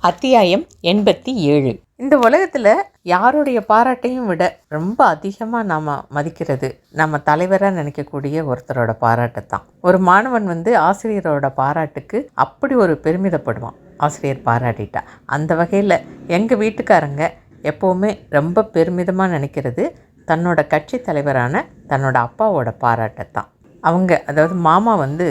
அத்தியாயம் எண்பத்தி ஏழு. இந்த உலகத்தில் யாருடைய பாராட்டையும் விட ரொம்ப அதிகமாக நாம் மதிக்கிறது நம்ம தலைவராக நினைக்கக்கூடிய ஒருத்தரோட பாராட்டை தான் ஒரு மாணவன் வந்து ஆசிரியரோட பாராட்டுக்கு அப்படி ஒரு பெருமிதப்படுவான். ஆசிரியர் பாராட்டிட்டா. அந்த வகையில் எங்கள் வீட்டுக்காரங்க எப்போவுமே ரொம்ப பெருமிதமாக நினைக்கிறது தன்னோட கட்சி தலைவரான தன்னோட அப்பாவோட பாராட்டை தான் அவங்க அதாவது மாமா வந்து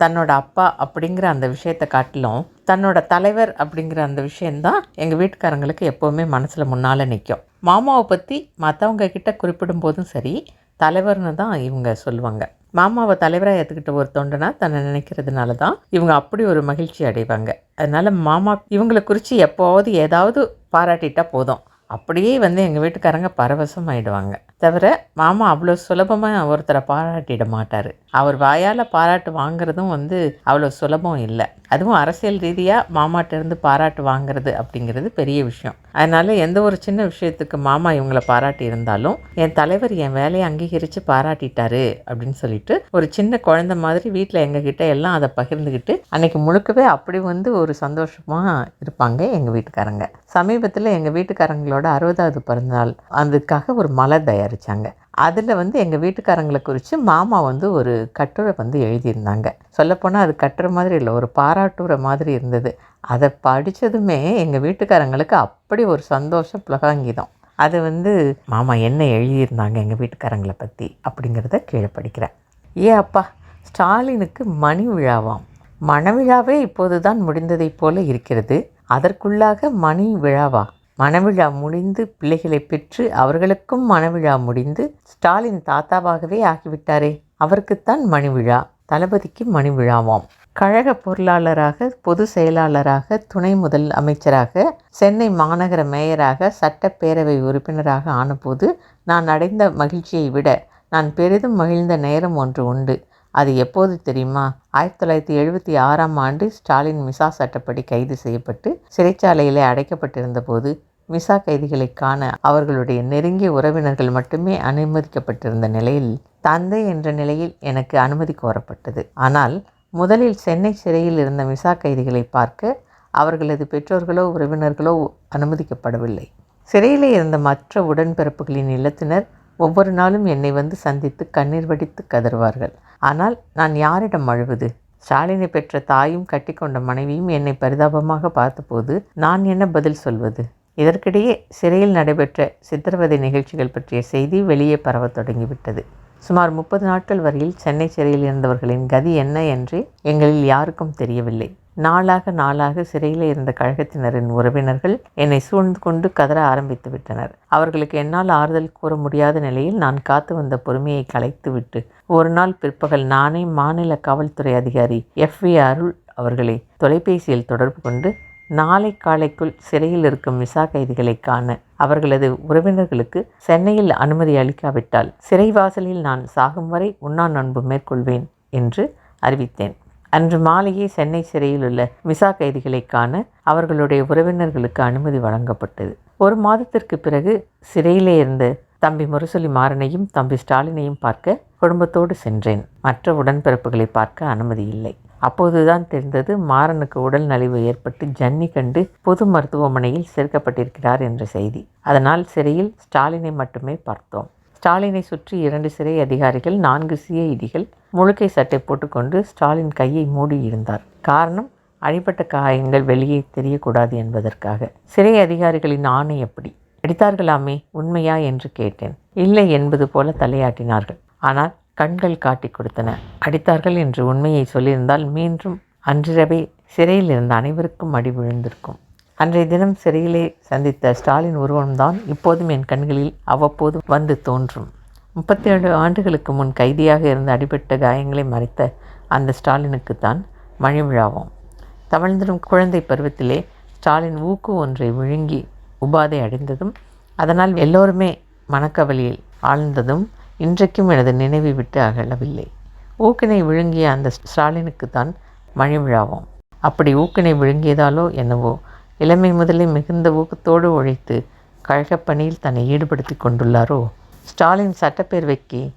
தன்னோட அப்பா அப்படிங்கிற அந்த விஷயத்தை காட்டிலும் தன்னோட தலைவர் அப்படிங்கிற அந்த விஷயந்தான் எங்கள் வீட்டுக்காரங்களுக்கு எப்போவுமே மனசில் முன்னால் நிற்கும் மாமாவை பற்றி மற்றவங்க கிட்ட குறிப்பிடும் போதும் சரி தலைவர்னு தான் இவங்க சொல்லுவாங்க. மாமாவை தலைவராக ஏற்றுக்கிட்ட ஒரு தொண்டனா தன்னை நினைக்கிறதுனால தான் இவங்க அப்படி ஒரு மகிழ்ச்சி அடைவாங்க. அதனால் மாமா இவங்களை குறித்து எப்போவாவது ஏதாவது பாராட்டிட்டா போதும். அப்படியே வந்து எங்கள் வீட்டுக்காரங்க பரவசம் ஆயிடுவாங்க தவிர மாமா அவ்வளோ சுலபமாக ஒருத்தரை பாராட்டிட மாட்டார். அவர் வாயால் பாராட்டு வாங்குறதும் வந்து அவ்வளோ சுலபம் இல்லை. அதுவும் அரசியல் ரீதியாக மாமாட்டிருந்து பாராட்டு வாங்குறது அப்படிங்கிறது பெரிய விஷயம். அதனால் எந்த ஒரு சின்ன விஷயத்துக்கு மாமா இவங்களை பாராட்டி இருந்தாலும் என் தலைவர் என் வேலையை அங்கீகரித்து பாராட்டிட்டாரு அப்படின்னு சொல்லிட்டு ஒரு சின்ன குழந்த மாதிரி வீட்டில் எங்ககிட்ட எல்லாம் அதை பகிர்ந்துக்கிட்டு அன்னைக்கு முழுக்கவே அப்படி வந்து ஒரு சந்தோஷமாக இருப்பாங்க எங்கள் வீட்டுக்காரங்க. சமீபத்தில் எங்கள் வீட்டுக்காரங்களோட அறுபதாவது பிறந்தநாள் அதுக்காக ஒரு மலர் தயாரித்தாங்க அதில் வந்து எங்கள் வீட்டுக்காரங்களை குறித்து மாமா வந்து ஒரு கட்டுரை வந்து எழுதியிருந்தாங்க. சொல்லப்போனால் அது கட்டுரை மாதிரி இல்லை ஒரு பாராட்டுற மாதிரி இருந்தது. அதை படித்ததுமே எங்கள் வீட்டுக்காரங்களுக்கு அப்படி ஒரு சந்தோஷம் புலகாங்கிதம். அது வந்து மாமா என்ன எழுதியிருந்தாங்க எங்கள் வீட்டுக்காரங்களை பற்றி அப்படிங்கிறத கீழே படிக்கிறேன். ஏ அப்பா ஸ்டாலினுக்கு மணி விழாவாம். மணவிழாவே இப்போது தான் முடிந்ததைப் போல இருக்கிறது. அதற்குள்ளாக மணி விழாவா? மணவிழா முடிந்து பிள்ளைகளை பெற்று அவர்களுக்கும் மணவிழா முடிந்து ஸ்டாலின் தாத்தாவாகவே ஆகிவிட்டாரே. அவருக்குத்தான் மணிவிழா. தளபதிக்கு மணி விழாவாம் கழக பொருளாளராக பொது செயலாளராக துணை முதல் அமைச்சராக சென்னை மாநகர மேயராக சட்டப்பேரவை உறுப்பினராக ஆனபோது நான் அடைந்த மகிழ்ச்சியை விட நான் பெரிதும் மகிழ்ந்த நேரம் ஒன்று உண்டு. அது எப்போது தெரியுமா? ஆயிரத்தி தொள்ளாயிரத்தி எழுபத்தி ஆறாம் ஆண்டு ஸ்டாலின் மிசா சட்டப்படி கைது செய்யப்பட்டு சிறைச்சாலையில் அடைக்கப்பட்டிருந்த போது மிசா கைதிகளை காண அவர்களுடைய நெருங்கிய உறவினர்கள் மட்டுமே அனுமதிக்கப்பட்டிருந்த நிலையில் தந்தை என்ற நிலையில் எனக்கு அனுமதி கோரப்பட்டது. ஆனால் முதலில் சென்னை சிறையில் இருந்த மிசா கைதிகளை பார்க்க அவர்களது பெற்றோர்களோ உறவினர்களோ அனுமதிக்கப்படவில்லை. சிறையில் இருந்த மற்ற உடன்பிறப்புகளின் இல்லத்தினர் ஒவ்வொரு நாளும் என்னை வந்து சந்தித்து கண்ணீர் வடித்து கதறுவார்கள். ஆனால் நான் யாரிடம் அழுவது? ஸ்டாலினை பெற்ற தாயும் கட்டிக்கொண்ட மனைவியும் என்னை பரிதாபமாக பார்த்தபோது நான் என்ன பதில் சொல்வது? இதற்கிடையே சிறையில் நடைபெற்ற சித்திரவதை நிகழ்ச்சிகள் பற்றிய செய்தி வெளியே பரவத் தொடங்கிவிட்டது. சுமார் முப்பது நாட்கள் வரையில் சென்னை சிறையில் இருந்தவர்களின் கதி என்ன என்று எங்களில் யாருக்கும் தெரியவில்லை. நாளாக நாளாக சிறையில் இருந்த கழகத்தினரின் உறவினர்கள் என்னை சூழ்ந்து கொண்டு கதற ஆரம்பித்து விட்டனர். அவர்களுக்கு என்னால் ஆறுதல் கூற முடியாத நிலையில் நான் காத்து வந்த பொறுமையை கலைத்துவிட்டு ஒரு நாள் பிற்பகல் நானே மாநில காவல்துறை அதிகாரி எஃப் வி அருள் அவர்களை தொலைபேசியில் தொடர்பு கொண்டு நாளை காலைக்குள் சிறையில் இருக்கும் மிசா கைதிகளை காண அவர்களது உறவினர்களுக்கு சென்னையில் அனுமதி அளிக்காவிட்டால் சிறைவாசலில் நான் சாகும் வரை உண்ணா நண்பு மேற்கொள்வேன் என்று அறிவித்தேன். அன்று மாலையே சென்னை சிறையில் உள்ள மிசா கைதிகளை காண அவர்களுடைய உறவினர்களுக்கு அனுமதி வழங்கப்பட்டது. ஒரு மாதத்திற்கு பிறகு சிறையிலே இருந்த தம்பி முரசொலி மாறனையும் தம்பி ஸ்டாலினையும் பார்க்க குடும்பத்தோடு சென்றேன். மற்ற உடன்பிறப்புகளை பார்க்க அனுமதி இல்லை. அப்போதுதான் தெரிந்தது மாறனுக்கு உடல் நலிவு ஏற்பட்டு ஜன்னி கண்டு பொது மருத்துவமனையில் சேர்க்கப்பட்டிருக்கிறார் என்ற செய்தி. அதனால் சிறையில் ஸ்டாலினை மட்டுமே பார்த்தோம். ஸ்டாலினை சுற்றி இரண்டு சிறை அதிகாரிகள் நான்கு சிஐடிகள் முழுக்கை சட்டை போட்டுக்கொண்டு ஸ்டாலின் கையை மூடி இருந்தார். காரணம் அடிபட்ட காயங்கள் வெளியே தெரியக்கூடாது என்பதற்காக. சிறை அதிகாரிகளின் ஆணை எப்படி? அடித்தார்களாமே உண்மையா என்று கேட்டேன். இல்லை என்பது போல தலையாட்டினார்கள். ஆனால் கண்கள் காட்டி கொடுத்தன. அடித்தார்கள் என்று உண்மையை சொல்லியிருந்தால் மீண்டும் அன்றிரவே சிறையில் இருந்த அனைவருக்கும் அடி விழுந்திருக்கும். அன்றைய தினம் சிறையிலே சந்தித்த ஸ்டாலின் உருவம்தான் இப்போதும் என் கண்களில் அவ்வப்போது வந்து தோன்றும். முப்பத்தி ஏழு ஆண்டுகளுக்கு முன் கைதியாக இருந்து அடிபட்ட காயங்களை மறைத்த அந்த ஸ்டாலினுக்குத்தான் மழை விழாவும். தவழ்ந்திடும் குழந்தை பருவத்திலே ஸ்டாலின் ஊக்கு ஒன்றை விழுங்கி உபாதை அடைந்ததும் அதனால் எல்லோருமே மனக்கவலையில் ஆழ்ந்ததும் இன்றைக்கும் எனது நினைவை விட்டு அகலவில்லை. ஊக்கினை விழுங்கிய அந்த ஸ்டாலினுக்கு தான் மழை விழாவாம். அப்படி ஊக்கினை விழுங்கியதாலோ என்னவோ இளமை முதலே மிகுந்த ஊக்கத்தோடு உழைத்து கழகப் பணியில் தன்னை ஈடுபடுத்தி கொண்டுள்ளாரோ? ஸ்டாலின் சட்டப்பேரவைக்கு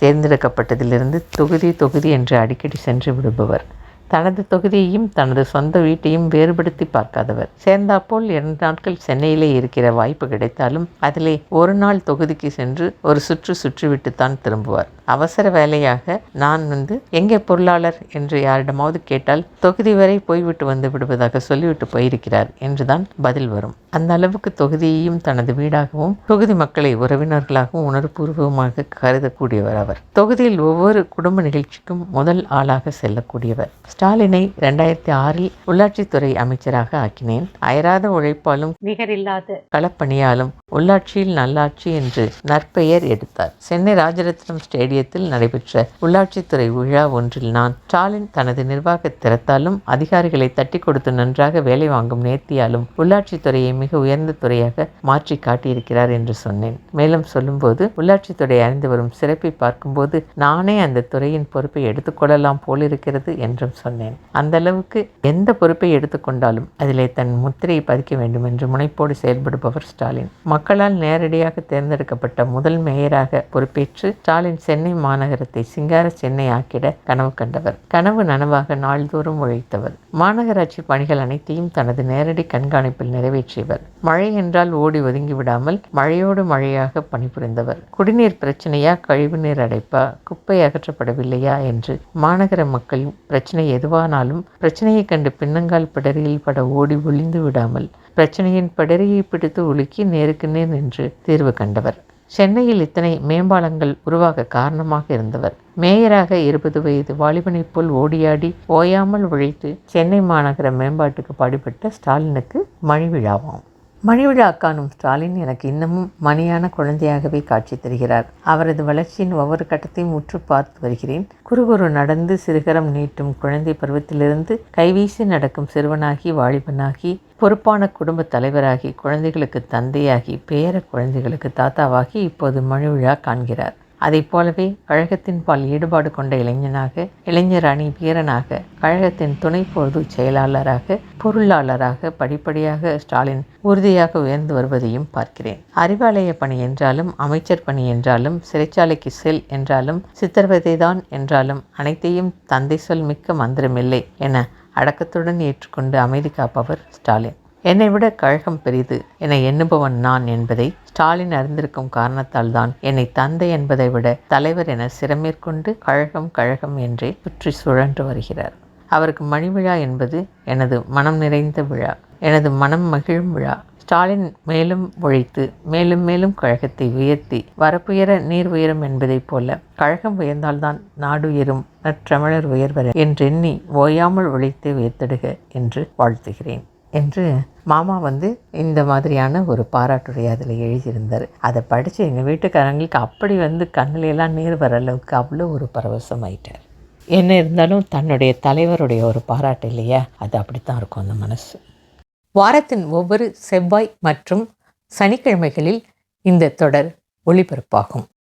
தேர்ந்தெடுக்கப்பட்டதிலிருந்து தொகுதி தொகுதி என்று அடிக்கடி சென்று விடுபவர். தனது தொகுதியையும் தனது சொந்த வீட்டையும் வேறுபடுத்தி பார்க்காதவர். சேர்ந்தாப்போல் இரண்டு நாட்கள் சென்னையிலே இருக்கிற வாய்ப்பு கிடைத்தாலும் அதிலே ஒரு நாள் தொகுதிக்கு சென்று ஒரு சுற்று சுற்றிவிட்டுத்தான் திரும்புவார். அவசர வேலையாக நான் வந்து எங்கே பொருளாளர் என்று யாரிடமாவது கேட்டால் தொகுதி வரை போய்விட்டு வந்து விடுவதாக சொல்லிவிட்டு போயிருக்கிறார் என்றுதான் பதில் வரும். அந்த அளவுக்கு தொகுதியையும் தனது வீடாகவும் தொகுதி மக்களை உறவினர்களாகவும் உணர்வுபூர்வமாக கருதக்கூடியவர் அவர். தொகுதியில் ஒவ்வொரு குடும்ப நிகழ்ச்சிக்கும் முதல் ஆளாக செல்லக்கூடியவர். ஸ்டாலினை ரெண்டாயிரத்தி ஆறில் உள்ளாட்சித்துறை அமைச்சராக ஆக்கினேன். அயராத உழைப்பாலும் நிகரில்லாத களப்பணியாலும் உள்ளாட்சியில் நல்லாட்சி என்று நற்பெயர் எடுத்தார். சென்னை ராஜரத்னம் ஸ்டேடியத்தில் நடைபெற்ற உள்ளாட்சித்துறை விழா ஒன்றில் நான் ஸ்டாலின் தனது நிர்வாக திறத்தாலும் அதிகாரிகளை தட்டி கொடுத்து நன்றாக வேலை வாங்கும் நேர்த்தியாலும் உள்ளாட்சித்துறையை மிக உயர்ந்த துறையாக மாற்றி காட்டியிருக்கிறார் என்று சொன்னேன். மேலும் சொல்லும்போது உள்ளாட்சித்துறை அறிந்து வரும் சிறப்பை பார்க்கும்போது நானே அந்த துறையின் பொறுப்பை எடுத்துக்கொள்ளலாம் போலிருக்கிறது என்றும் சொன்னேன். அந்த அளவுக்கு எந்த பொறுப்பை எடுத்துக்கொண்டாலும் அதிலே தன் முத்திரையை பதிக்க வேண்டும் என்று முனைப்போடு செயல்படுபவர் ஸ்டாலின். மக்களால் நேரடியாக தேர்ந்தெடுக்கப்பட்ட முதல் மேயராக பொறுப்பேற்று ஸ்டாலின் சென்னை மாநகரத்தை சிங்கார சென்னை ஆக்கிட கனவு கண்டவர். கனவு நனவாக நாள்தோறும் உழைத்தவர். மாநகராட்சி பணிகள் அனைத்தையும் தனது நேரடி கண்காணிப்பில் நிறைவேற்றியவர். மழை என்றால் ஓடி ஒதுங்கி விடாமல் மழையோடு மழையாக பணிபுரிந்தவர். குடிநீர் பிரச்சனையா கழிவுநீர் அடைப்பா குப்பை அகற்றப்படவில்லையா என்று மாநகர மக்கள் பிரச்சனை எதுவானாலும் பிரச்சனையை கண்டு பின்னங்கால் பிடரியில் பட ஓடி ஒளிந்து விடாமல் பிரச்சனையின் படரியை பிடித்து உலுக்கி நேருக்கு நேர் நின்று தீர்வு கண்டவர். சென்னையில் இத்தனை மேம்பாலங்கள் உருவாக காரணமாக இருந்தவர். மேயராக இருபது வயது வாலிபனைப் போல் ஓடியாடி ஓயாமல் உழைத்து சென்னை மாநகர மேம்பாட்டுக்கு பாடுபட்ட ஸ்டாலினுக்கு மழை விழாவாம் மணிவிழா காணும் ஸ்டாலின் எனக்கு இன்னமும் மணியான குழந்தையாகவே காட்சி தருகிறார். அவரது வளர்ச்சியின் ஒவ்வொரு கட்டத்தையும் உற்று பார்த்து வருகிறேன். குறுகுறு நடந்து சிறுகரம் நீட்டும் குழந்தை பருவத்திலிருந்து கைவீசி நடக்கும் சிறுவனாகி வாலிபனாகி பொறுப்பான குடும்ப தலைவராகி குழந்தைகளுக்கு தந்தையாகி பேர குழந்தைகளுக்கு தாத்தாவாகி இப்போது மணிவிழா காண்கிறார். அதைப் போலவே கழகத்தின் பால் ஈடுபாடு கொண்ட இளைஞனாக இளைஞர் அணி வீரனாக கழகத்தின் துணை பொது செயலாளராக பொருளாளராக படிப்படியாக ஸ்டாலின் உறுதியாக உயர்ந்து வருவதையும் பார்க்கிறேன். அறிவாலய பணி என்றாலும் அமைச்சர் பணி என்றாலும் சிறைச்சாலைக்கு செல் என்றாலும் சித்திரவதை தான் என்றாலும் அனைத்தையும் தந்தை சொல் மிக்க மந்திரமில்லை என அடக்கத்துடன் ஏற்றுக்கொண்டு அமைதி காப்பவர் ஸ்டாலின். என்னை விட கழகம் பெரிது. என எண்ணுபவன் நான் என்பதை ஸ்டாலின் அறிந்திருக்கும் காரணத்தால் தான் என்னை தந்தை என்பதை விட தலைவர் என சிறமேற்கொண்டு கழகம் கழகம் என்றே சுற்றி சுழன்று வருகிறார். அவருக்கு மணிவிழா என்பது எனது மனம் நிறைந்த விழா. எனது மனம் மகிழும் விழா. ஸ்டாலின் மேலும் உழைத்து மேலும் மேலும் கழகத்தை உயர்த்தி வரப்புயர நீர் உயரும் என்பதைப் போல கழகம் உயர்ந்தால்தான் நாடு உயரும் நற்றமிழர் உயர்வர என்றெண்ணி ஓயாமல் உழைத்து உயர்த்திடுக என்று வாழ்த்துகிறேன். என்று மாமா வந்து இந்த மாதிரியான ஒரு பாராட்டுரை அதில் எழுதியிருந்தார். அதை படித்து எங்கள் வீட்டுக்காரங்களுக்கு அப்படி வந்து கண்ணிலெல்லாம் நீர் வர அளவுக்கு அவ்வளோ ஒரு பரவசம் ஆயிட்டார். என்ன இருந்தாலும் தன்னுடைய தலைவருடைய ஒரு பாராட்டு இல்லையா? அது அப்படித்தான் இருக்கும் அந்த மனசு. வாரத்தின் ஒவ்வொரு செவ்வாய் மற்றும் சனிக்கிழமைகளில் இந்த தொடர் ஒளிபரப்பாகும்.